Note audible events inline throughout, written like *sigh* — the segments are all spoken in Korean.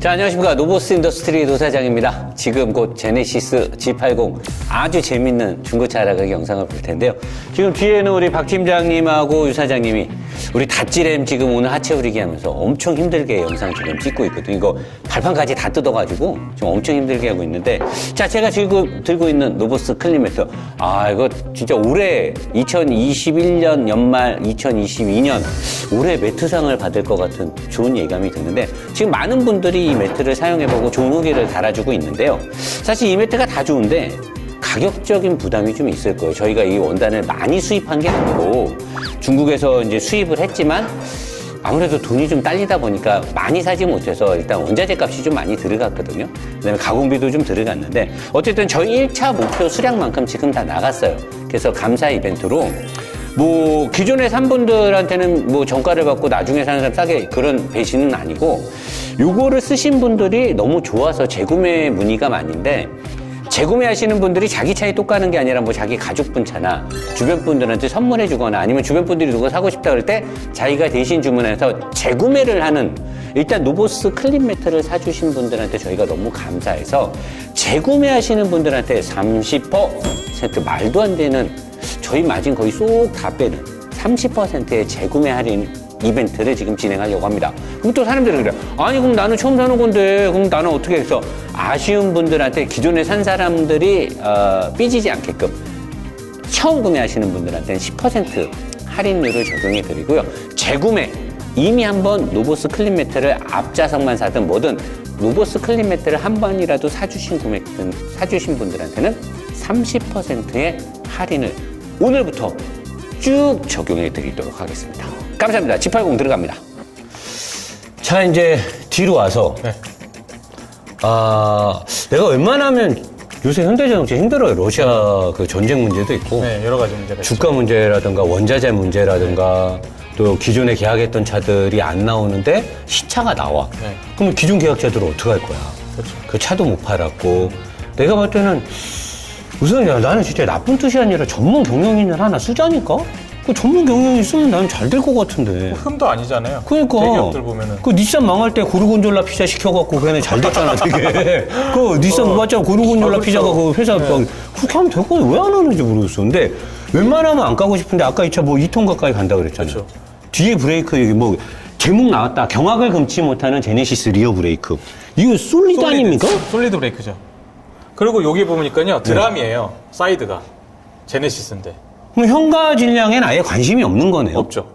자, 안녕하십니까. 노보스 인더스트리 도사장입니다. 지금 곧 제네시스 G80 아주 재밌는 중고차 알아가기 영상을 볼 텐데요. 지금 뒤에는 우리 박 팀장님하고 유 사장님이 우리 다찌램 지금 오늘 하체 후리기 하면서 엄청 힘들게 영상 지금 찍고 있거든요. 이거 발판까지 다 뜯어가지고 지금 엄청 힘들게 하고 있는데 자, 제가 지금 들고 있는 노보스 클리메터. 아, 이거 진짜 올해 2021년 연말 2022년 올해 매트상을 받을 것 같은 좋은 예감이 드는데 지금 많은 분들이 이 매트를 사용해보고 좋은 후기를 달아주고 있는데요. 사실 이 매트가 다 좋은데 가격적인 부담이 좀 있을 거예요. 저희가 이 원단을 많이 수입한 게 아니고 중국에서 이제 수입을 했지만 아무래도 돈이 좀 딸리다 보니까 많이 사지 못해서 일단 원자재 값이 좀 많이 들어갔거든요. 그다음에 가공비도 좀 들어갔는데 어쨌든 저희 1차 목표 수량만큼 지금 다 나갔어요. 그래서 감사 이벤트로 뭐 기존에 산 분들한테는 뭐 정가를 받고 나중에 사는 사람 싸게 그런 배신은 아니고 요거를 쓰신 분들이 너무 좋아서 재구매 문의가 많은데 재구매하시는 분들이 자기 차에 똑 가는 게 아니라 뭐 자기 가족분 차나 주변 분들한테 선물해 주거나 아니면 주변 분들이 누가 사고 싶다 그럴 때 자기가 대신 주문해서 재구매를 하는 일단 노보스 클린 매트를 사주신 분들한테 저희가 너무 감사해서 재구매하시는 분들한테 30% 말도 안 되는 저희 마진 거의 쏙 다 빼는 30%의 재구매 할인 이벤트를 지금 진행하려고 합니다. 그럼 또 사람들은 그래. 아니, 그럼 나는 처음 사는 건데, 그럼 나는 어떻게 해서 아쉬운 분들한테 기존에 산 사람들이 어, 삐지지 않게끔 처음 구매하시는 분들한테는 10% 할인율을 적용해 드리고요. 재구매 이미 한번 노보스 클린 매트를 앞좌석만 사든 뭐든 노보스 클린 매트를 한 번이라도 사주신 구매든 사주신 분들한테는 30%의 할인을 오늘부터 쭉 적용해 드리도록 하겠습니다. 감사합니다. G80 들어갑니다. 자, 이제 뒤로 와서 네. 아, 내가 웬만하면 요새 현대자동차 힘들어요. 러시아 그 전쟁 문제도 있고. 네, 여러 가지 문제가 있죠. 주가 문제라든가 원자재 문제라든가 또 기존에 계약했던 차들이 안 나오는데 시차가 나와. 네. 그럼 기존 계약자들은 어떻게 할 거야? 그렇죠. 그 차도 못 팔았고. 내가 볼 때는 우선 야, 나는 진짜 나쁜 뜻이 아니라 전문 경영인을 하나 쓰자니까? 그 전문 경영인 쓰면 나는 잘 될 것 같은데. 흠도 아니잖아요. 그러니까. 대기업들 보면은 그 닛산 망할 때 고르곤졸라 피자 시켜갖고 걔네 잘 됐잖아 되게. *laughs* 그 닛산 어. 맞잖아 고르곤졸라 아, 그렇죠. 피자가 그 회사 네. 막 그렇게 하면 될 거야 왜 안 하는지 모르겠어. 근데 웬만하면 안 까고 싶은데 아까 이 차 뭐 2톤 가까이 간다 그랬잖아요. 그렇죠. 뒤에 브레이크 여기 뭐 제목 나왔다. 경악을 금치 못하는 제네시스 리어 브레이크. 이거 솔리드 아닙니까? 솔리드, 솔리드 브레이크죠. 그리고 여기 보니까요 드람이에요. 사이드가 제네시스인데 그럼 현가 질량에는 아예 관심이 없는 거네요. 없죠.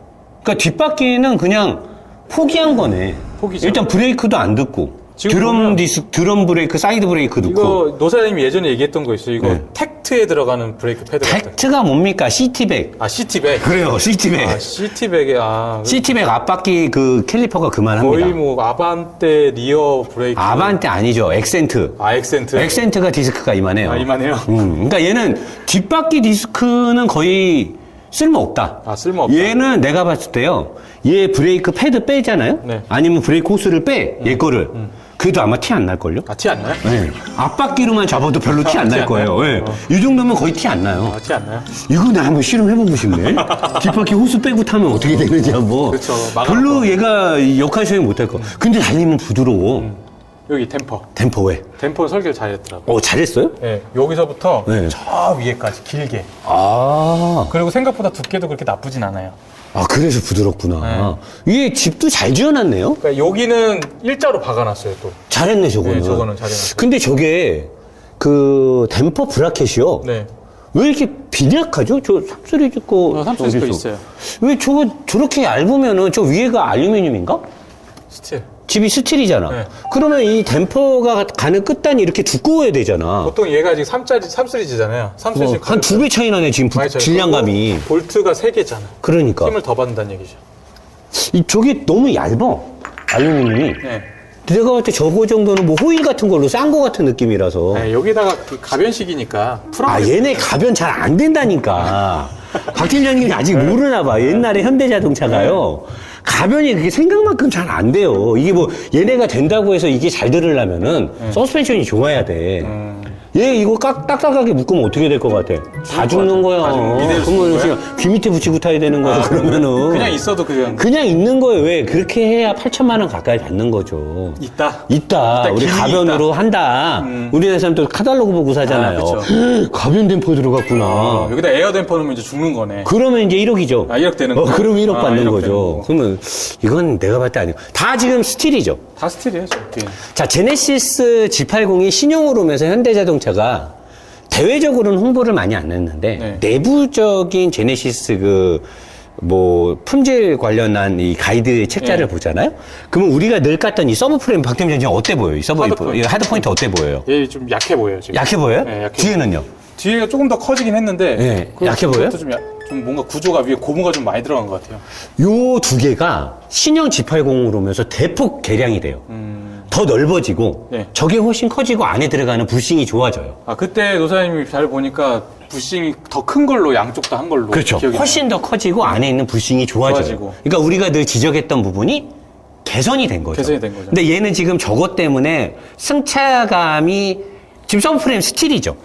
그러니까 뒷바퀴는 그냥 포기한 거네. 포기죠. 일단 브레이크도 안 듣고 드럼 디스 드럼 브레이크 사이드 브레이크 넣고 이거 노사장님이 예전에 얘기했던 거 있어요. 이거 네. 텍트에 들어가는 브레이크 패드 같은. 팩트가 뭡니까? 시티백. 아 시티백. 그래요, 시티백. 아 시티백에 아 시티백 앞바퀴 그 캘리퍼가 그만합니다. 거의 뭐 아반떼 리어 브레이크. 아반떼 아니죠. 엑센트. 아 엑센트. 엑센트가 디스크가 이만해요. 아 이만해요. 음, 그러니까 얘는 뒷바퀴 디스크는 거의 쓸모 없다. 아, 쓸모 없다. 얘는 내가 봤을 때요. 얘 브레이크 패드 빼잖아요. 네. 음. 아니면 브레이크 호스를 빼. 얘 거를. 그래도 아마 티 안 날걸요? 아 티 안 나요? 네. 앞바퀴로만 잡아도 별로 티안티날안 거예요. 예. 이 정도면 거의 티 안 나요. 아 티 안 나요? 이거 내가 한번 실험해보고 싶네. *laughs* 뒷바퀴 호스 빼고 타면 어떻게 되는지 한번. 막아놓고. 별로 얘가 역할 수행 못할 거. 근데 달리면 부드러워. 여기 템퍼. 템포 왜? 템퍼 설계를 잘했더라고. 어, 잘했어요? 네, 여기서부터 네. 저 위에까지 길게. 아. 그리고 생각보다 두께도 그렇게 나쁘진 않아요. 아, 그래서 부드럽구나. 이게 집도 잘 지어놨네요? 그러니까 여기는 일자로 박아놨어요 또. 잘했네, 저거는. 네, 저거는 잘해놨어요. 근데 저게, 그, 댐퍼 브라켓이요. 네. 왜 이렇게 빈약하죠? 저 삼소리 듣고. 어, 삼소리 듣고 있어요. 왜 저거 저렇게 얇으면은 저 위에가 알루미늄인가? 스틸. 집이 스틸이잖아. 네. 그러면 이 댐퍼가 가는 끝단이 이렇게 두꺼워야 되잖아. 보통 얘가 지금 3짜리, 3시리즈잖아요. 3시리즈. 한 두 배 차이 나네, 지금 부- 질량감이. 볼트가 3개잖아. 그러니까. 힘을 더 받는다는 얘기죠. 이, 저게 너무 얇아. 알루미늄이. 네. 내가 볼 때 저거 정도는 뭐 호일 같은 걸로 싼 거 같은 느낌이라서. 네, 여기다가 그 가변식이니까 풀어. 아, 얘네 가변 잘 안 된다니까. *laughs* 박 팀장님이 아직 모르나 봐. 옛날에 현대자동차가요. 가변이 그게 생각만큼 잘 안 돼요. 이게 뭐 얘네가 된다고 해서 이게 잘 들으려면은 서스펜션이 좋아야 돼. 얘 이거 깍, 딱딱하게 묶으면 어떻게 될 것 같아? 다 죽는 거야. 다 죽는- 미대를 그러면 죽는 그냥 귀 밑에 붙이고 타야 되는 거야, 그러면은. 그냥 있어도 그냥 그냥 있는 거예요. 왜? 그렇게 해야 8천만 원 가까이 받는 거죠. 있다. 있다. 우리 기능이 가변으로. 한다. 음. 우리나라 사람 또 카달로그 보고 사잖아요. 아. 가변 댐퍼 들어갔구나. 어, 여기다 에어 댐퍼 넣으면 이제 죽는 거네. 그러면 이제 1억이죠. 아, 1억 되는 어, 거야? 그럼 1억 아, 받는 1억 거죠. 거. 그러면 이건 내가 봤을 때 아니고. 다 지금 스틸이죠. 다 스틸이에요, 저게. 자, 제네시스 G80이 신형으로 오면서 현대자동차 가 대외적으로는 홍보를 많이 안 했는데 네. 내부적인 제네시스 그 뭐 품질 관련한 이 가이드 책자를 네. 보잖아요. 그러면 우리가 늘 깠던 이 서브 프레임 박팀장 지금 어때 보여요? 이 서브 하드 이 포인트. 하드 포인트 어때 보여요? 얘 좀 약해 보여요, 지금. 약해 보여요? 네, 약해 뒤에는요? 뒤에가 조금 더 커지긴 했는데. 네, 약해 보여요? 좀, 약- 좀 뭔가 구조가 위에 고무가 좀 많이 들어간 것 같아요. 요 두 개가 신형 G80으로 오면서 대폭 개량이 돼요. 더 넓어지고 네. 저게 훨씬 커지고 안에 들어가는 불싱이 좋아져요. 아, 그때 노사님이 잘 보니까 부싱이 더 큰 걸로 양쪽 다 한 걸로. 그렇죠. 기억이 훨씬 더 커지고 안에 있는 불싱이 좋아져요. 좋아지고. 그러니까 우리가 늘 지적했던 부분이 개선이 된 거죠. 개선이 된 거죠. 근데 얘는 지금 저것 때문에 승차감이 지금 서브프레임 스틸이죠.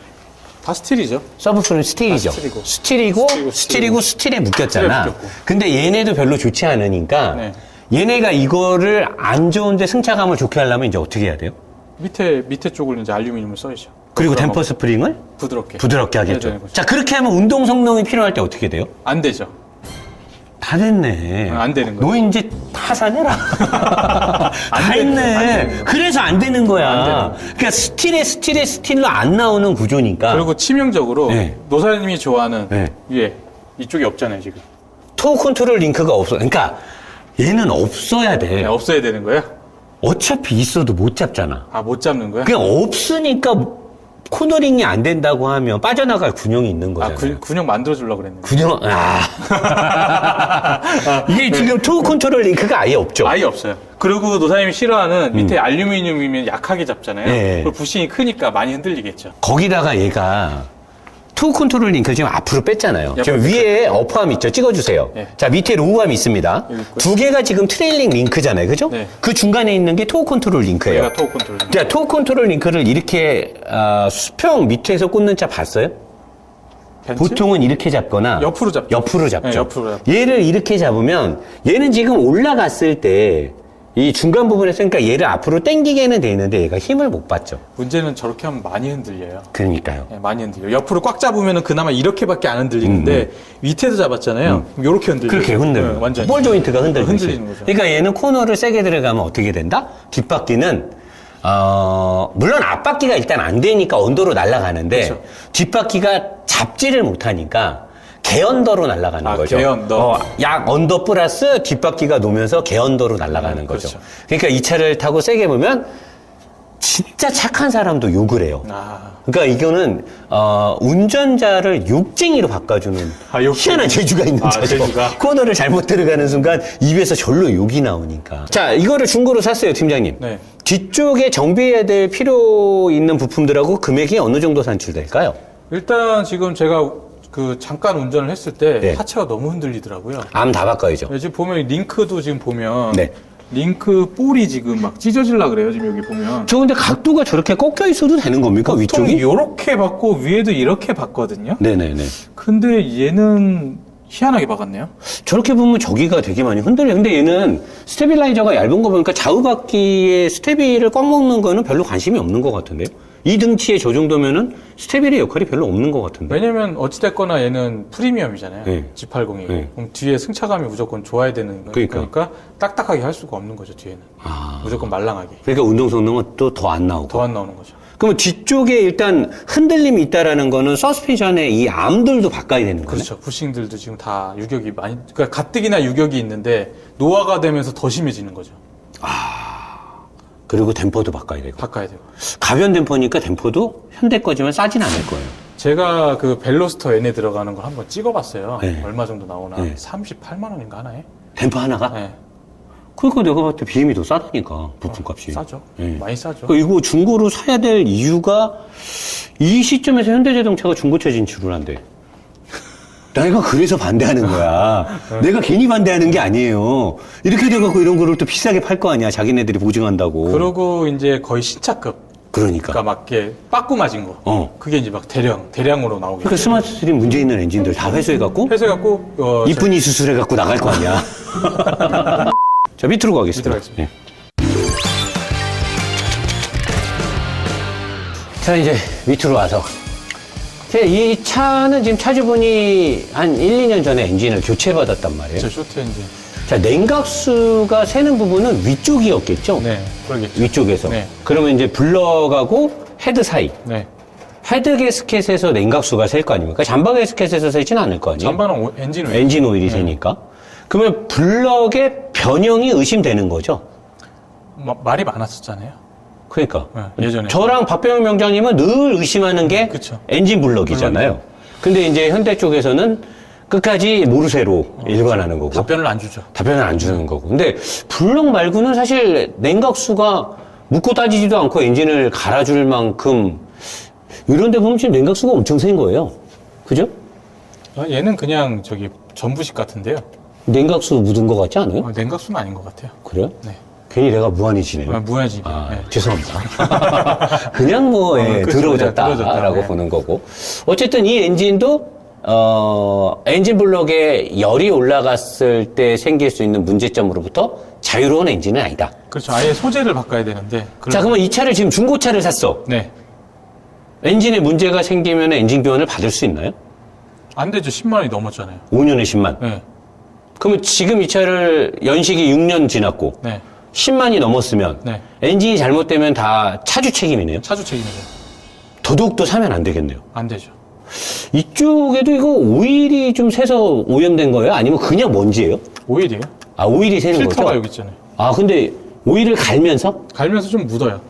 다 스틸이죠. 서브프레임 스틸이죠. 아, 스틸이고. 스틸이고 스틸이고, 스틸이고 스틸에 묶였잖아. 스틸에 묶였고. 근데 얘네도 별로 좋지 않으니까 네. 얘네가 이거를 안 좋은데 승차감을 좋게 하려면 이제 어떻게 해야 돼요? 밑에, 밑에 쪽을 이제 알루미늄을 써야죠. 그리고 댐퍼 스프링을 부드럽게. 부드럽게 해야 하겠죠. 되는 거죠. 자, 그렇게 하면 운동 성능이 필요할 때 어떻게 돼요? 안 되죠. 다 됐네. 아, 안 되는 거야. 너 이제 다 사내라. *laughs* 다안 되는 되는. 그래서 안 되는 거야. 안 되는. 그러니까 스틸에 스틸에 스틸로 안 나오는 구조니까. 그리고 치명적으로 네. 노사님이 좋아하는 네. 위에 이쪽이 없잖아요, 지금. 토 컨트롤 링크가 없어. 그러니까 얘는 없어야 돼. 네, 없어야 되는 거예요? 어차피 있어도 못 잡잖아. 아, 못 잡는 거야? 그냥 없으니까 코너링이 안 된다고 하면 빠져나갈 군용이 있는 아, 거잖아. 근, 근육 만들어주려고 그랬는데. 군용, *laughs* 아. 이게 지금 토 컨트롤 링크가 아예 없죠. 아예 없어요. 그리고 노사님이 싫어하는 밑에 알루미늄이면 약하게 잡잖아요. 음. 네. 그리고 부싱이 크니까 많이 흔들리겠죠. 거기다가 얘가 투 컨트롤 링크를 지금 앞으로 뺐잖아요. 옆으로 지금 위에 어퍼함 있죠? 찍어주세요. 네. 자, 밑에 로우함 있습니다. 두 개가 지금 트레일링 링크잖아요. 그죠? 네. 그 중간에 있는 게토 컨트롤 링크예요. 토어 컨트롤. 자, 토 컨트롤 링크를 이렇게 아, 수평 밑에서 꽂는 차 봤어요? 벤츠? 보통은 이렇게 잡거나 옆으로 잡죠. 옆으로 잡죠. 네, 옆으로 잡죠. 얘를 이렇게 잡으면 얘는 지금 올라갔을 때 이 중간 부분에서 그러니까 얘를 앞으로 당기게는 돼 있는데 얘가 힘을 못 받죠. 문제는 저렇게 하면 많이 흔들려요. 그러니까요. 네, 많이 흔들려 요. 옆으로 꽉 잡으면은 그나마 이렇게밖에 안 흔들리는데 밑에도 잡았잖아요. 그럼 요렇게 흔들려요. 음, 그렇게 흔들려. 네, 완전. 볼 조인트가 흔들리지. 흔들리는 거죠. 그러니까 얘는 코너를 세게 들어가면 어떻게 된다? 뒷바퀴는 어, 물론 앞바퀴가 일단 안 되니까 언더로 날아가는데 그렇죠. 뒷바퀴가 잡지를 못하니까 개언더로 날아가는 아, 거죠. 개언더. 어, 약 언더 플러스 뒷바퀴가 놓으면서 개언더로 날아가는 음, 거죠. 그렇죠. 그러니까 이 차를 타고 세게 보면 진짜 착한 사람도 욕을 해요. 아, 그러니까 이거는 어, 운전자를 욕쟁이로 바꿔주는 아, 욕쟁이. 희한한 재주가 있는 아, 차죠. 재주가. *laughs* 코너를 잘못 들어가는 순간 입에서 절로 욕이 나오니까. 자, 이거를 중고로 샀어요, 팀장님. 네. 뒤쪽에 정비해야 될 필요 있는 부품들하고 금액이 어느 정도 산출될까요? 일단 지금 제가 그 잠깐 운전을 했을 때 네. 하체가 너무 흔들리더라고요. 암 다 바꿔야죠. 네, 지금 보면 링크도 지금 보면 네. 링크 볼이 지금 막 찢어질라 그래요. 지금 여기 보면. 저 근데 각도가 저렇게 꺾여 있어도 되는 겁니까, 보통 위쪽이? 이렇게 받고 위에도 이렇게 받거든요. 네네네. 근데 얘는 희한하게 박았네요. 저렇게 보면 저기가 되게 많이 흔들려. 근데 얘는 스테빌라이저가 얇은 거 보니까 좌우바퀴에 스테비를 꽉 먹는 거는 별로 관심이 없는 것 같은데요? 이 등치에 저 정도면은 스테빌의 역할이 별로 없는 것 같은데. 왜냐면 어찌됐거나 얘는 프리미엄이잖아요. 네. G80이고. 네. 그럼 뒤에 승차감이 무조건 좋아야 되는 거니까. 그러니까. 딱딱하게 할 수가 없는 거죠, 뒤에는. 아. 무조건 말랑하게. 그러니까 운동 성능은 또 더 안 나오고. 더 안 나오는 거죠. 그러면 뒤쪽에 일단 흔들림이 있다라는 거는 서스펜션의 이 암들도 바꿔야 되는 거네. 그렇죠. 부싱들도 지금 다 유격이 많이, 그러니까 가뜩이나 유격이 있는데 노화가 되면서 더 심해지는 거죠. 그리고 댐퍼도 바꿔야 되고. 바꿔야 돼요. 가변 댐퍼니까 댐퍼도 현대 거지만 싸진 않을 거예요. 제가 그 벨로스터 N에 들어가는 걸 한번 찍어봤어요. 네. 얼마 정도 나오나? 네. 38만 원인가 하나에? 댐퍼 하나가? 네. 그러니까 내가 봤을 때 BM이 더 싸다니까 부품값이. 싸죠. 네. 많이 싸죠. 그 이거 중고로 사야 될 이유가 이 시점에서 현대자동차가 중고차 진출을 한대. 내가 그래서 반대하는 거야. *laughs* 내가 괜히 반대하는 게 아니에요. 이렇게 돼갖고 이런 거를 또 비싸게 팔 거 아니야. 자기네들이 보증한다고. 그러고 이제 거의 신차급. 그러니까. 그러니까 막 이렇게 빠꾸 맞은 거. 어. 그게 이제 막 대량 대량으로 나오게. 그 스마트 3 문제 있는 엔진들 다 회수해갖고 해서갖고 어, 이쁜이 수술해갖고 나갈 거 아니야. *laughs* 자, 밑으로 가겠습니다. 밑으로 가겠습니다. 예. 자, 이제 밑으로 와서. 자, 이 차는 지금 차주분이 한 1, 2년 전에 엔진을 교체받았단 말이에요. 저 쇼트 엔진. 자, 냉각수가 새는 부분은 위쪽이었겠죠? 네, 그러겠죠. 위쪽에서. 네. 그러면 이제 블럭하고 헤드 사이. 네. 헤드 게스켓에서 냉각수가 셀 거 아닙니까? 잠바 게스켓에서 새진 않을 거 아니에요? 전반은 오- 엔진 왜? 엔진 오일이 새니까. 그러면 블럭의 변형이 의심되는 거죠? 마- 말이 많았었잖아요. 그러니까. 네, 예전에. 저랑 박병현 명장님은 늘 의심하는 게 그쵸. 엔진 블럭이잖아요. 근데 이제 현대 쪽에서는 끝까지 모르쇠로 일관하는 거고. 답변을 안 주죠. 답변을 안 주는 거고. 근데 블럭 말고는 사실 냉각수가 묻고 따지지도 않고 엔진을 갈아줄 만큼 이런 데 보면 지금 냉각수가 엄청 센 거예요. 그죠? 어, 얘는 그냥 저기 전부식 같은데요. 냉각수 묻은 거 같지 않아요? 어, 냉각수는 아닌 것 같아요. 그래요? 네. 괜히 내가 무한해지네요. 아, 무해지. 아, 네. 죄송합니다. *laughs* 그냥 뭐, 예, 어, 들어오졌다라고 그냥 들어오졌다. 네. 보는 거고. 어쨌든 이 엔진도, 어, 엔진 블럭에 열이 올라갔을 때 생길 수 있는 문제점으로부터 자유로운 엔진은 아니다. 그렇죠. 아예 소재를 바꿔야 되는데. 자, 그러면 이 차를 지금 중고차를 샀어. 네. 엔진에 문제가 생기면 엔진 교환을 받을 수 있나요? 안 되죠. 10만 원이 넘었잖아요. 5년에 10만. 네. 그러면 지금 이 차를 연식이 6년 지났고, 네. 10만이 넘었으면, 네. 엔진이 잘못되면 다 차주 책임이네요. 차주 책임이죠. 더더욱더 사면 안 되겠네요. 안 되죠. 이쪽에도 이거 오일이 좀 새서 오염된 거예요? 아니면 그냥 먼지예요? 오일이에요. 아, 오일이 새는 필터가 거죠? 여기 있잖아요. 아, 근데 오일을 갈면서? 갈면서 좀 묻어요.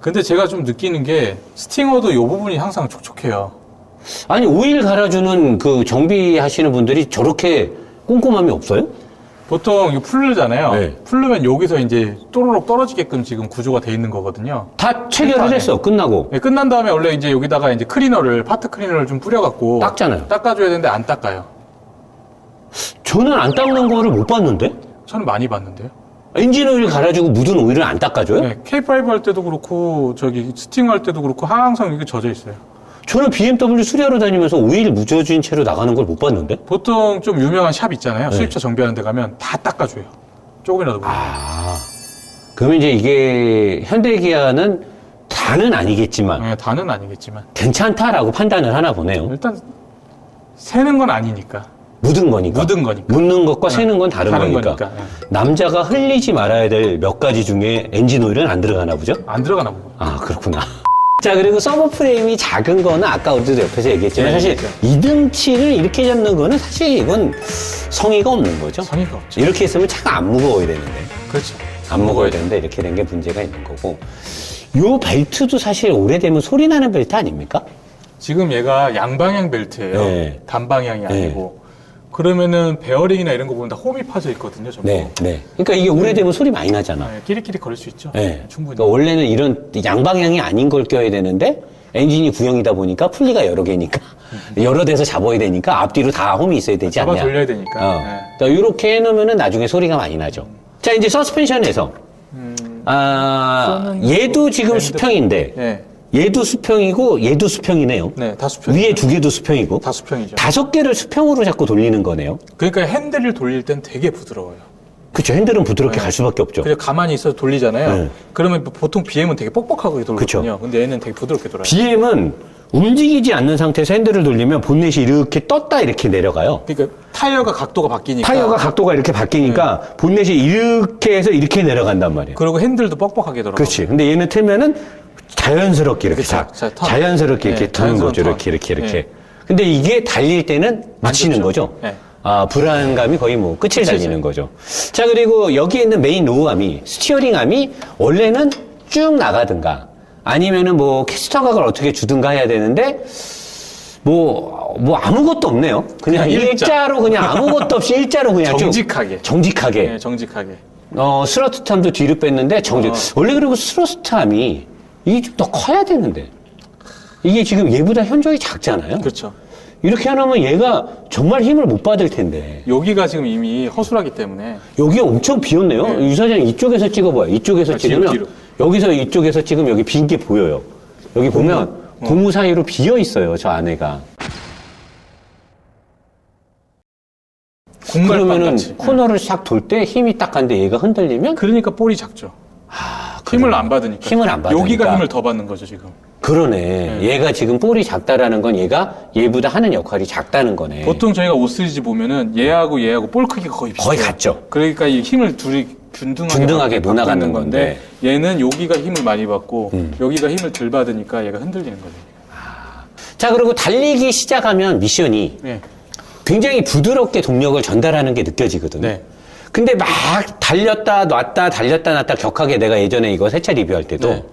근데 제가 좀 느끼는 게 스팅어도 이 부분이 항상 촉촉해요. 아니, 오일 갈아주는 그 정비하시는 분들이 저렇게 꼼꼼함이 없어요? 보통 이거 풀르잖아요. 네. 풀르면 여기서 이제 또로록 떨어지게끔 지금 구조가 돼 있는 거거든요. 다 체결을. 했어, 끝나고. 네, 끝난 다음에 원래 이제 여기다가 이제 클리너를 파트 클리너를 좀 뿌려갖고 닦잖아요. 닦아줘야 되는데 안 닦아요. 저는 안 닦는 거를 못 봤는데? 저는 많이 봤는데요. 엔진 오일 갈아주고 묻은 오일을 안 닦아줘요? 네, K5 할 때도 그렇고 저기 스팅 할 때도 그렇고 항상 이게 젖어 있어요. 저는 BMW 수리하러 다니면서 오일 묻어진 채로 나가는 걸 못 봤는데? 보통 좀 유명한 샵 네. 있잖아요. 수입차 정비하는 데 가면 다 닦아줘요. 조금이라도. 아. 그러면 이제 이게 현대기아는 다는 아니겠지만, 네, 다는 아니겠지만 괜찮다라고 판단을 하나 보네요. 일단 새는 건 아니니까. 묻은 거니까. 묻은 거니까. 묻는 것과 새는 건 다른, 다른 거니까. 거니까, 예. 남자가 흘리지 말아야 될 몇 가지 중에 엔진 오일은 안 들어가나 보죠? 안 들어가나 보고. 아, 그렇구나. 자, 그리고 서버 프레임이 작은 거는 아까 우리도 옆에서 얘기했지만 네, 사실. 이등치를 이렇게 잡는 거는 사실 이건 성의가 없는 거죠. 성의가 없죠. 이렇게 했으면 차가 안 무거워야 되는데. 그렇죠. 안 먹어야 되는데 이렇게 된 게 문제가 있는 거고. 요 벨트도 사실 오래되면 소리 나는 벨트 아닙니까? 지금 얘가 양방향 벨트예요. 네. 단방향이 아니고. 그러면은 베어링이나 이런 거 보면 다 홈이 파져 있거든요. 전부. 네, 네. 그러니까 이게 오래되면 소리 많이 나잖아. 네, 끼리끼리 거릴 수 있죠. 네. 충분히. 그러니까 원래는 이런 양방향이 아닌 걸 껴야 되는데 엔진이 구형이다 보니까 풀리가 여러 개니까 여러 데서 잡아야 되니까 앞뒤로 다 홈이 있어야 되지 잡아 않냐. 돌려야 되니까. 어. 네. 그러니까 이렇게 해놓으면은 나중에 소리가 많이 나죠. 자 이제 서스펜션에서 아 얘도 지금 밴드- 수평인데 네. 얘도 수평이고 얘도 수평이네요. 네, 다 수평. 위에 두 개도 수평이고 다 수평이죠. 다섯 개를 수평으로 자꾸 돌리는 거네요. 그러니까 핸들을 돌릴 땐 되게 부드러워요. 그렇죠. 핸들은 부드럽게 갈 수밖에 없죠. 그냥 가만히 있어서 돌리잖아요. 네. 그러면 보통 BM은 되게 뻑뻑하게 돌거든요. 그쵸. 근데 얘는 되게 부드럽게 돌아요. BM은 움직이지 않는 상태에서 핸들을 돌리면 본넷이 이렇게 떴다 이렇게 내려가요. 그러니까 타이어가 각도가 바뀌니까. 타이어가 각도가 이렇게 바뀌니까 네. 본넷이 이렇게 해서 이렇게 내려간단 말이에요. 그리고 핸들도 뻑뻑하게 돌아가고. 그렇지. 근데 얘는 틀면은 자연스럽게 이렇게 이렇게 자, 자, 턴. 자연스럽게 이렇게 네, 자연스러운 거죠. 턴. 이렇게 이렇게 이렇게. 네. 근데 이게 달릴 때는 좋죠. 거죠. 네. 아, 불안감이 거의 뭐 끝을. 달리는 거죠. 자, 그리고 여기 있는 메인 노우암이 스티어링 암이 원래는 쭉 나가든가 아니면은 뭐 캐스터 각을 어떻게 주든가 해야 되는데 뭐, 뭐 아무것도 없네요. 그냥 그냥 일자. 일자로 그냥 아무것도 없이 일자로 그냥 쭉 정직하게. 정직하게. 네, 정직하게. 어, 스러스트함도 뒤로 뺐는데 정직. 어. 원래 그리고 스러스트함이 이게 좀 더 커야 되는데. 이게 지금 얘보다 현저히 작잖아요. 그렇죠. 이렇게 해놓으면 얘가 정말 힘을 못 받을 텐데. 여기가 지금 이미 허술하기 때문에 여기 엄청 비었네요. 네. 유 사장 이쪽에서 찍어봐요. 이쪽에서 뒤로, 찍으면 뒤로. 여기서 이쪽에서 지금 여기 빈 게 보여요. 여기 보면 고무 사이로 비어 있어요. 저 안에가. 그러면은 같이. 코너를 싹 돌 때 힘이 딱 간데 얘가 흔들리면 그러니까 볼이 작죠. 아, 힘을 안 받으니까. 힘을 안 받으니까. 여기가 힘을 더 받는 거죠 지금. 그러네. 얘가 지금 볼이 작다라는 건 얘가 얘보다 하는 역할이 작다는 거네. 보통 저희가 오스리지 보면은 얘하고 얘하고 볼 크기가 거의 비슷해요. 거의 같죠. 그러니까 이 힘을 둘이 균등하게, 균등하게 있는 건데. 음. 얘는 여기가 힘을 많이 받고 여기가 힘을 덜 받으니까 얘가 흔들리는 거죠. 자, 그리고 달리기 시작하면 미션이 네. 굉장히 부드럽게 동력을 전달하는 게 느껴지거든요. 네. 근데 막 달렸다 놨다 달렸다 놨다 격하게 내가 예전에 이거 세차 리뷰할 때도 네.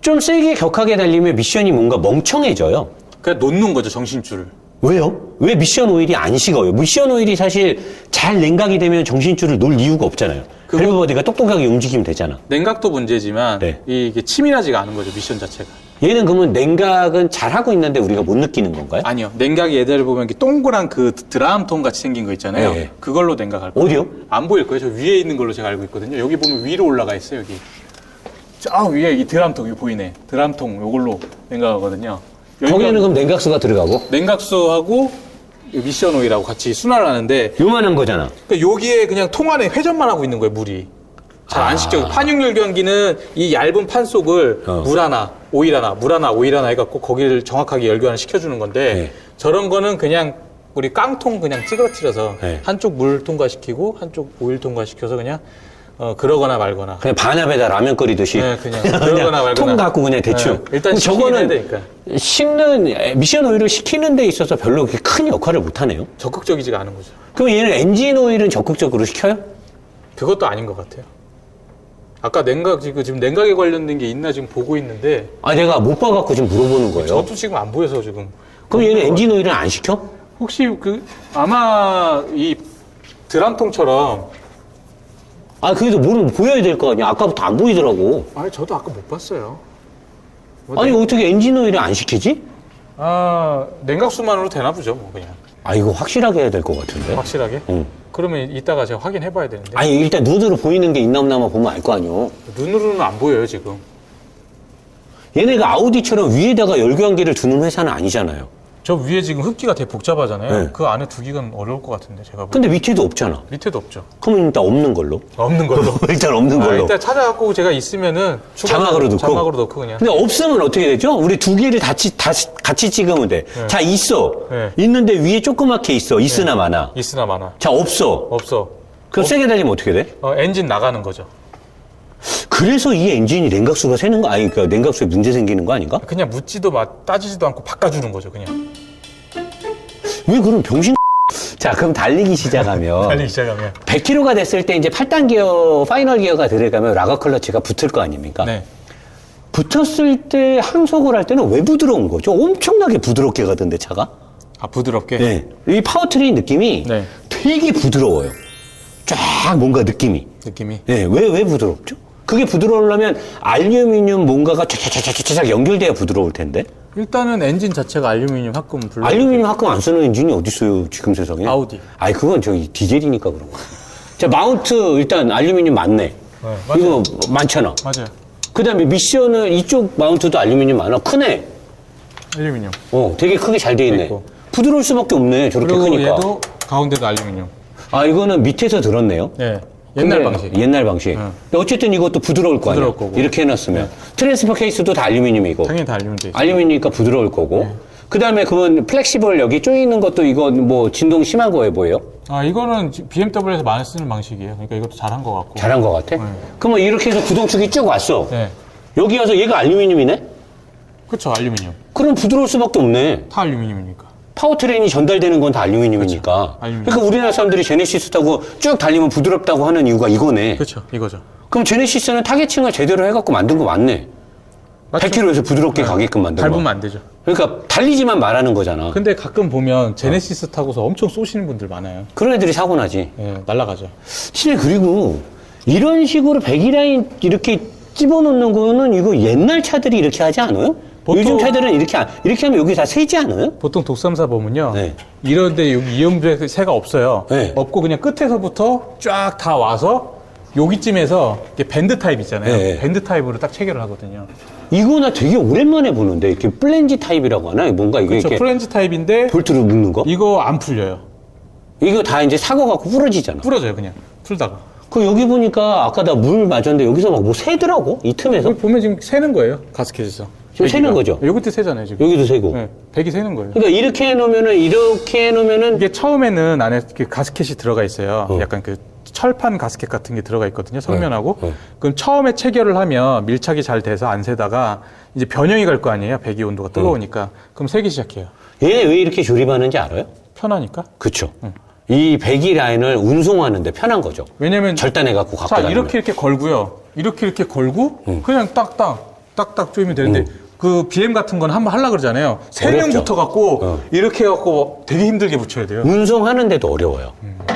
좀 세게 격하게 달리면 미션이 뭔가 멍청해져요. 그냥 놓는 거죠 정신줄을. 왜요? 왜 미션 오일이 안 식어요? 미션 오일이 사실 잘 냉각이 되면 정신줄을 놓을 이유가 없잖아요. 그거- 밸브버디가 똑똑하게 움직이면 되잖아. 냉각도 문제지만 네. 이게 치밀하지가 않은 거죠 미션 자체가. 얘는 그러면 냉각은 잘 하고 있는데 우리가 못 느끼는 건가요? 아니요. 냉각이 얘들 보면 이렇게 동그란 그 드라음통 같이 생긴 거 있잖아요. 네. 그걸로 냉각할 거예요. 어디요? 안 보일 거예요. 저 위에 있는 걸로 제가 알고 있거든요. 여기 보면 위로 올라가 있어요. 여기. 저 위에 이 드라음통 여기 보이네. 드라음통 요걸로 냉각하거든요. 거기에는 그럼 냉각수가 들어가고 냉각수하고 이 미션 오일하고 같이 순환을 하는데 요만한 거잖아. 그러니까 여기에 그냥 통 안에 회전만 하고 있는 거예요, 물이. 잘안 아. 식죠. 판육률 경기는 이 얇은 판 속을 어. 물 하나, 오일 하나, 물 하나, 오일 하나 해갖고 거기를 정확하게 열교환을 시켜주는 건데 네. 저런 거는 그냥 우리 깡통 그냥 찌그러뜨려서 네. 한쪽 물 통과시키고 한쪽 오일 통과시켜서 그냥 어, 그러거나 말거나. 그냥 반합에다 라면 끓이듯이 네, 그냥 그러거나 말거나. 통 갖고 그냥 대충. 네, 일단 저거는 되니까. 식는 미션 오일을 식히는 데 있어서 별로 그렇게 큰 역할을 못 하네요. 적극적이지가 않은 거죠. 그럼 얘는 엔진 오일은 적극적으로 식혀요? 그것도 아닌 것 같아요. 아까 냉각 지금 지금 냉각에 관련된 게 있나 지금 보고 있는데 아 내가 못 봐갖고 지금 물어보는 거예요. 저도 지금 안 보여서 지금 그럼 얘는 엔진 오일은 안 식혀? 혹시 그 아마 이 드럼통처럼 아 그래도 뭐는 보여야 될 거 아니야. 아까부터 안 보이더라고. 아 저도 아까 못 봤어요. 뭐 아니 냉- 어떻게 엔진 오일을 안 식히지? 아 냉각수만으로 되나 보죠 뭐 그냥 아 이거 확실하게 해야 될 것 같은데. 확실하게. 응. 그러면 이따가 제가 확인해봐야 되는데 아니 일단 눈으로 보이는 게 있나 없나만 보면 알 거 아니요. 눈으로는 안 보여요 지금. 얘네가 아우디처럼 위에다가 열교환기를 두는 회사는 아니잖아요. 저 위에 지금 흡기가 되게 복잡하잖아요. 네. 그 안에 두기가 어려울 것 같은데 제가 보 근데 밑에도 없잖아. 밑에도 없죠. 그러면 일단 없는 걸로. 없는 걸로. *laughs* 일단 없는 아, 걸로. 일단 찾아갖고 제가 있으면은 추가- 자막으로 넣고? 자막으로 넣고 그냥. 근데 없으면 어떻게 되죠? 우리 두 개를 같이, 다시, 같이 찍으면 돼. 자, 있어. 네. 있는데 위에 조그맣게 있어. 있으나 마나. 있으나 마나. 자, 없어. 없어. 그럼 세게 달리면 어떻게 돼? 어, 엔진 나가는 거죠. 그래서 이 엔진이 냉각수가 새는 거, 아니, 그러니까 냉각수에 문제 생기는 거 아닌가? 그냥 묻지도 마, 따지지도 않고 바꿔주는 거죠, 그냥. 왜 그런 병신. *laughs* 자, 그럼 달리기 시작하면. *laughs* 달리기 시작하면. 100km가 됐을 때 이제 8단 기어, 파이널 기어가 들어가면 라거 클러치가 붙을 거 아닙니까? 네. 붙었을 때 항속을 할 때는 왜 부드러운 거죠? 엄청나게 부드럽게 가던데, 차가? 아, 부드럽게? 네. 이 파워트레인 느낌이 네. 되게 부드러워요. 쫙 뭔가 느낌이. 느낌이. 네, 왜, 왜 부드럽죠? 그게 부드러우려면 알루미늄 뭔가가 쫙쫙쫙쫙쫙 연결돼야 부드러울 텐데. 일단은 엔진 자체가 알루미늄 합금 블록. 알루미늄 합금 안 쓰는 엔진이 어딨어요, 지금 세상에? 아우디. 아니, 그건 저기 디젤이니까 그런 거. 자, 마운트 일단 알루미늄 많네. 네, 맞아요. 이거 많잖아. 맞아요. 그 다음에 미션은 이쪽 마운트도 알루미늄 많아. 크네. 알루미늄. 어, 되게 크게 잘 돼 있네. 있고. 부드러울 수밖에 없네, 저렇게 그리고 크니까. 얘도 가운데도 알루미늄. 아, 이거는 밑에서 들었네요. 네. 옛날 방식. 옛날 방식. 근데 어쨌든 이것도 부드러울 거 아니야. 부드러울 거고. 네. 이렇게 해놨으면. 트랜스퍼 케이스도 다 알루미늄이고. 당연히 다 알루미늄 돼 있어요. 알루미늄이니까 부드러울 거고. 그 다음에 그건 플렉시블 여기 쪼이는 것도 이거 뭐 진동 심한 거에 보여요? 아, 이거는 BMW에서 많이 쓰는 방식이에요. 그러니까 이것도 잘한 것 같고. 잘한 것 같아? 그러면 이렇게 해서 구동축이 쭉 왔어. 네. 여기 와서 얘가 알루미늄이네? 그쵸, 알루미늄. 그럼 부드러울 수밖에 없네. 다 알루미늄이니까. 파워트레인이 전달되는 건 다 알루미늄이니까. 그렇죠. 알루미늄. 그러니까 우리나라 사람들이 제네시스 타고 쭉 달리면 부드럽다고 하는 이유가 이거네. 그쵸, 이거죠. 그럼 제네시스는 타겟층을 제대로 해갖고 만든 거 맞네. 맞죠? 100km에서 부드럽게 가게끔 만든 거. 밟으면 안 되죠. 그러니까 달리지만 말하는 거잖아. 근데 가끔 보면 제네시스 타고서 엄청 쏘시는 분들 많아요. 그런 애들이 사고 나지. 예, 날라가죠. 실제 그리고 이런 식으로 배기라인 이렇게 집어넣는 거는 이거 옛날 차들이 이렇게 하지 않아요? 요즘 차들은 이렇게 안- 이렇게 하면 여기 다 세지 않아요? 보통 독삼사 보면요. 네. 이런데 여기 이음부에 새가 없어요. 네. 없고 그냥 끝에서부터 쫙 다 와서 여기쯤에서 이렇게 밴드 타입 있잖아요. 네. 밴드 타입으로 딱 체결을 하거든요. 이거 나 되게 오랜만에 보는데 이렇게 플랜지 타입이라고 하나? 뭔가 이게 그렇죠. 이렇게 프렌즈 타입인데 볼트로 묶는 거? 이거 안 풀려요. 이거 다 이제 사고 갖고 부러지잖아. 부러져요 그냥 풀다가. 그 여기 보니까 아까 나 물 맞았는데 여기서 막 뭐 새더라고 이 틈에서 여기 보면 지금 새는 거예요. 가스켓에서. 지금 새는 거죠? 여기도 새잖아요 지금. 여기도 새고. 네, 백이 새는 거예요. 그러니까 이렇게 해놓으면은 이렇게 해놓으면은 이게 처음에는 안에 이렇게 가스켓이 들어가 있어요. 약간 그 철판 가스켓 같은 게 들어가 있거든요. 성면하고. 네. 그럼 처음에 체결을 하면 밀착이 잘 돼서 안 새다가 이제 변형이 갈 거 아니에요. 배기 온도가 뜨거우니까. 그럼 새기 시작해요. 얘네 왜 이렇게 조립하는지 알아요? 편하니까. 그쵸. 이 배기 라인을 운송하는데 편한 거죠. 왜냐면 절단해 갖고 갖고 자 다니면. 이렇게 이렇게 걸고요. 이렇게 이렇게 걸고 그냥 딱딱 딱딱 조이면 되는데 그 BM 같은 건 한번 하려 그러잖아요. 세 명 어렵죠. 붙어 갖고 어. 이렇게 해 갖고 되게 힘들게 붙여야 돼요. 운송하는데도 어려워요.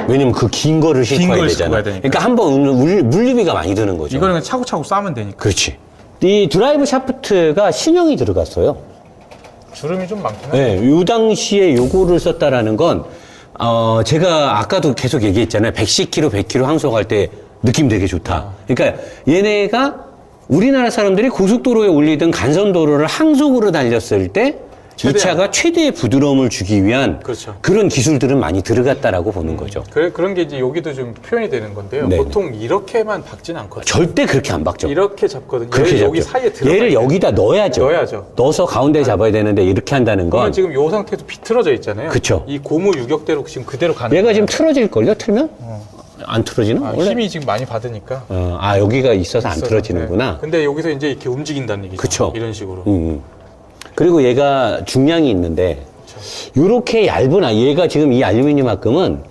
왜냐면 그 긴 거를 싣고 걸 가야 싣고 되잖아. 가야 되니까. 그러니까 한번 물, 물리비가 많이 드는 거죠. 이거는 그냥 차고차고 싸면 되니까. 그렇지. 이 드라이브 샤프트가 신형이 들어갔어요. 주름이 좀 많긴 하죠. 네, 요 당시에 요거를 썼다라는 건, 어, 제가 아까도 계속 얘기했잖아요. 110km, 100km 항속할 때 느낌 되게 좋다. 그러니까 얘네가 우리나라 사람들이 고속도로에 올리든 간선도로를 항속으로 달렸을 때 이. 차가 최대의 부드러움을 주기 위한 그렇죠. 런 기술들은 많이 들어갔다라고 보는 거죠. 그래, 그런 게 이제 여기도 좀 표현이 되는 건데요. 네네. 보통 이렇게만 박진 않거든요. 절대 그렇게 안 박죠. 이렇게 잡거든요. 그렇게 얘를 여기 잡죠. 사이에 들어가 얘를. 여기다 넣어야죠. 넣어야죠. 넣어서 가운데 잡아야 되는데 이렇게 한다는 그러면 건 지금 요 상태도 비틀어져 있잖아요. 그쵸. 이 고무 유격대로 지금 그대로 가는 얘가 거예요. 지금 틀어질 걸요? 틀면? 안 틀어지나? 아, 원래? 힘이 지금 많이 받으니까. 어, 아, 여기가 있어서 안 있어서, 틀어지는구나. 네. 근데 여기서 이제 이렇게 움직인다는 얘기죠. 그쵸. 이런 식으로. 음, 음. 그리고 얘가 중량이 있는데, 요렇게 얇은, 아, 얘가 지금 이 알루미늄 합금은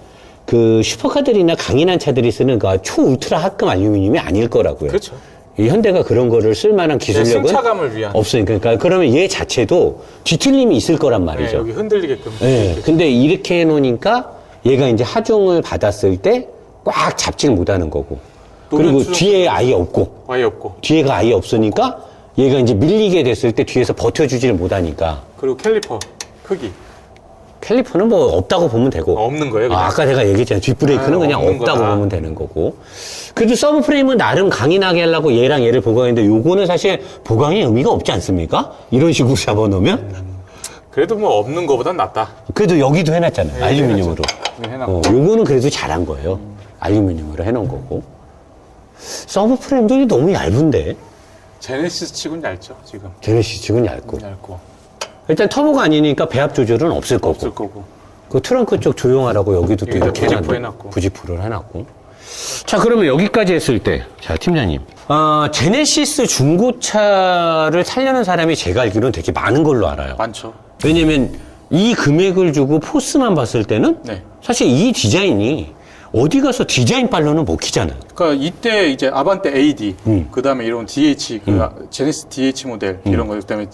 그 슈퍼카들이나 강인한 차들이 쓰는 그 초울트라 합금 알루미늄이 아닐 거라고요. 그렇죠. 이 현대가 그런 거를 쓸 만한 기술력은 승차감을 위한. 없으니까. 그러니까 그러면 얘 자체도 뒤틀림이 있을 거란 네, 말이죠. 여기 흔들리게끔. 예. 근데 이렇게 해 놓으니까 얘가 이제 하중을 받았을 때 꽉 잡질 못하는 거고. 그리고 뒤에 아예 없고. 아예 없고. 뒤에가 아예 없으니까 얘가 이제 밀리게 됐을 때 뒤에서 버텨주지를 못하니까 그리고 캘리퍼 크기. 캘리퍼는 뭐 없다고 보면 되고. 어, 없는 거예요, 그냥? 아, 까 내가 얘기했잖아요. 뒷브레이크는 아, 그냥 없다고 거다. 보면 되는 거고. 그래도 서브 프레임은 나름 강인하게 하려고 얘랑 얘를 보강했는데 요거는 사실 보강의 의미가 없지 않습니까? 이런 식으로 *laughs* 잡아놓으면. 그래도 뭐 없는 거보단 낫다. 그래도 여기도 해놨잖아요. 네, 알루미늄으로. 네, 해놨고. 어, 요거는 그래도 잘한 거예요. 알루미늄으로 해놓은 거고. 서브 프레임도 너무 얇은데. 제네시스 치고는 얇죠, 지금. 제네시스 측은 얇고. 얇고. 일단 터보가 아니니까 배합 조절은 없을 거고. 없을 거고. 그 트렁크 쪽 조용하라고 여기도 또 이렇게 해놨네. 해놨고. 부직포를 해놨고. 자, 그러면 여기까지 했을 때, 자, 팀장님. 아, 제네시스 중고차를 살려는 사람이 제가 알기로는 되게 많은 걸로 알아요. 많죠. 왜냐면 이 금액을 주고 포스만 봤을 때는 네. 사실 이 디자인이 어디 가서 디자인 빨로는 못 키잖아요. 그러니까 이때 이제 아반떼 AD, 음. 그 다음에 이런 DH, 그 제네시스 DH 모델 이런 거, 그다음에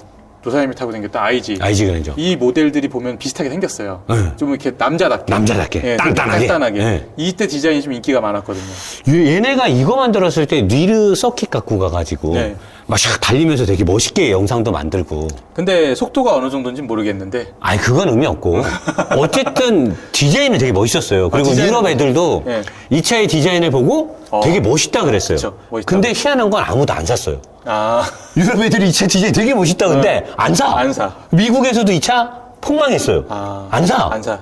도사님이 타고 다녔던 IG. 알지, 그죠? 이 모델들이 보면 비슷하게 생겼어요. 네. 좀 이렇게 남자답게. 남자답게, 예, 좀 단단하게. 단단하게. 네. 이때 디자인이 좀 인기가 많았거든요. 얘- 얘네가 이거 만들었을 때 리르 서킷 갖고 가가지고 네. 막샥 달리면서 되게 멋있게 영상도 만들고 근데 속도가 어느 정도인지 모르겠는데 아니 그건 의미 없고 *laughs* 어쨌든 디자인은 되게 멋있었어요. 그리고 디자인은 유럽 애들도 네. 이 차의 디자인을 보고 어. 되게 멋있다 그랬어요. 그쵸, 멋있다. 근데 희한한 건 아무도 안 샀어요. 아 *laughs* 유럽 애들이 이 차 디자인 되게 멋있다 근데 안 사. 안 사. 미국에서도 이 차 폭망했어요. 아, 안 사. 안 사.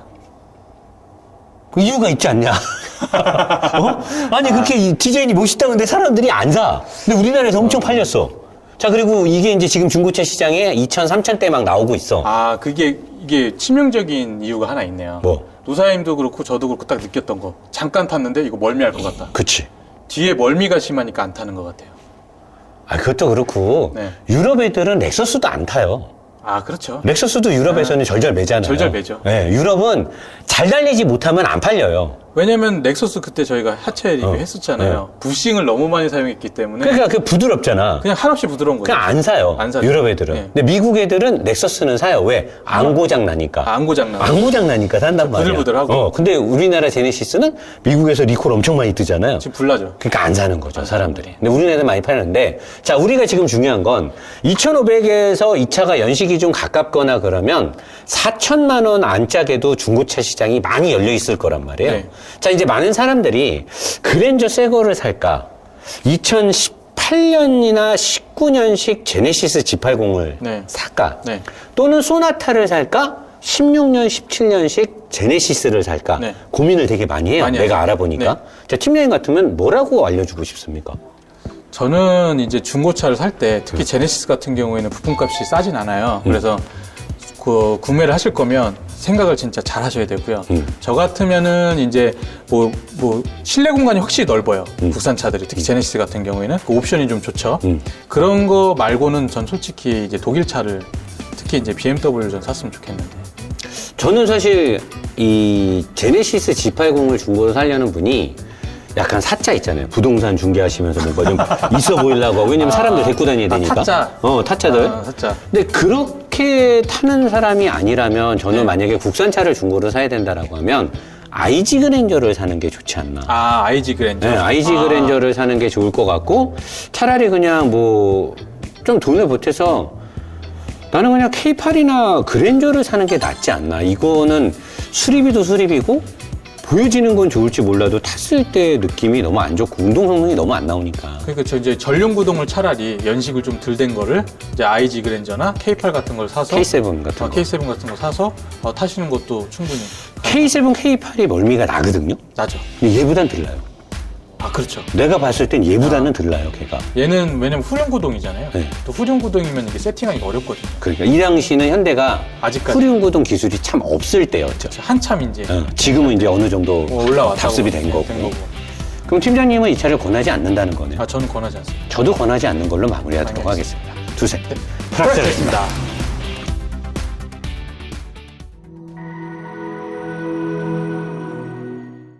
그 이유가 있지 않냐? *laughs* 어? 아니 그렇게 이 디자인이 멋있다 근데 사람들이 안 사. 근데 우리나라에서 엄청 팔렸어. 자 그리고 이게 이제 지금 중고차 시장에 2천, 3천 대 막 나오고 있어. 아 그게 이게 치명적인 이유가 하나 있네요. 뭐? 노사님도 그렇고 저도 그렇고 딱 느꼈던 거. 잠깐 탔는데 이거 멀미할 것 같다. 그치. 뒤에 멀미가 심하니까 안 타는 것 같아요. 아 그것도 그렇고 네. 유럽 애들은 렉서스도 안 타요. 아 그렇죠. 렉서스도 유럽에서는 절절 매잖아요. 절절 매죠. 네, 유럽은 잘 달리지 못하면 안 팔려요. 왜냐면 넥서스 그때 저희가 하체 리뷰 어. 했었잖아요. 부싱을 너무 많이 사용했기 때문에 그러니까 그 부드럽잖아. 그냥 한없이 부드러운 거죠. 그냥 안 사요. 안 사죠. 유럽 애들은. 네. 근데 미국 애들은 렉서스는 사요. 왜? 안 고장 나니까. 아, 안 고장 나. 안 고장 나니까 산단 말이야. 부들부들하고. 어, 근데 우리나라 제네시스는 미국에서 리콜 엄청 많이 뜨잖아요. 지금 불나죠. 그러니까 안 사는 거죠, 사람들이. 근데 우리나라도 많이 파는데, 자, 우리가 지금 중요한 건 2,500에서 이 차가 연식이 좀 가깝거나 그러면 4천만 원 안짝에도 중고차 시장이 많이 열려 있을 거란 말이에요. 네. 자, 이제 많은 사람들이 그랜저 새 거를 살까? 2018년이나 19년식 제네시스 G80을 네. 살까? 네. 또는 소나타를 살까? 16년, 17년식 제네시스를 살까? 네. 고민을 되게 많이 해요. 많이 내가 하죠. 알아보니까. 네. 자, 팀장님 같으면 뭐라고 알려주고 싶습니까? 저는 이제 중고차를 살 때 특히 음. 제네시스 같은 경우에는 부품값이 싸진 않아요. 그래서 그 구매를 하실 거면 생각을 진짜 잘 하셔야 되고요. 음. 저 같으면은 이제 뭐, 뭐 실내 공간이 확실히 넓어요. 국산 차들이 특히 제네시스 같은 경우에는 그 옵션이 좀 좋죠. 음. 그런 거 말고는 전 솔직히 이제 독일 차를 특히 이제 BMW 전 샀으면 좋겠는데. 저는 사실 이 제네시스 G80을 중고로 살려는 분이 약간 사자 있잖아요. 부동산 중개하시면서 뭔가 좀 *laughs* 있어 보이려고 하고. 왜냐면 사람들 데리고 다녀야 아, 되니까. 타짜. 어, 타짜들. 아, 타짜. 근데 그렇게 타는 사람이 아니라면 저는 만약에 국산차를 중고로 사야 된다라고 하면 IG 그랜저를 사는 게 좋지 않나. 아, IG 그랜저. 네, IG 아, 그랜저를 사는 게 좋을 것 같고 차라리 그냥 뭐 좀 돈을 보태서 나는 그냥 K8이나 그랜저를 사는 게 낫지 않나. 이거는 수리비도 수리비고 보여지는 건 좋을지 몰라도 탔을 때 느낌이 너무 안 좋고 운동 성능이 너무 안 나오니까. 그러니까 저 이제 전륜 구동을 차라리 연식을 좀 덜 된 거를 이제 IG 그랜저나 K8 같은 걸 사서 K7 같은 어, 거. K7 같은 거 사서 어, 타시는 것도 충분히 K7, K8이 멀미가 나거든요. 나죠. 근데 얘보단 덜 나요. 아 그렇죠. 내가 봤을 땐 얘보다는 덜 나요, 걔가. 얘는 왜냐면 후륜 구동이잖아요. 네. 또 후륜 구동이면 이게 세팅하기가 어렵거든요. 그러니까 이 당시는 현대가 아직까지. 후륜구동 기술이 참 없을 때였죠. 한참 이제 어, 지금은 이제 어느 정도 어, 올라왔다고 답습이 된 거고. 된 거고. 그럼 팀장님은 이 차를 권하지 않는다는 거네요. 아 저는 권하지 않습니다. 저도 권하지 않는 걸로 마무리하도록 알겠습니다. 하겠습니다. 두세. 프락스였습니다.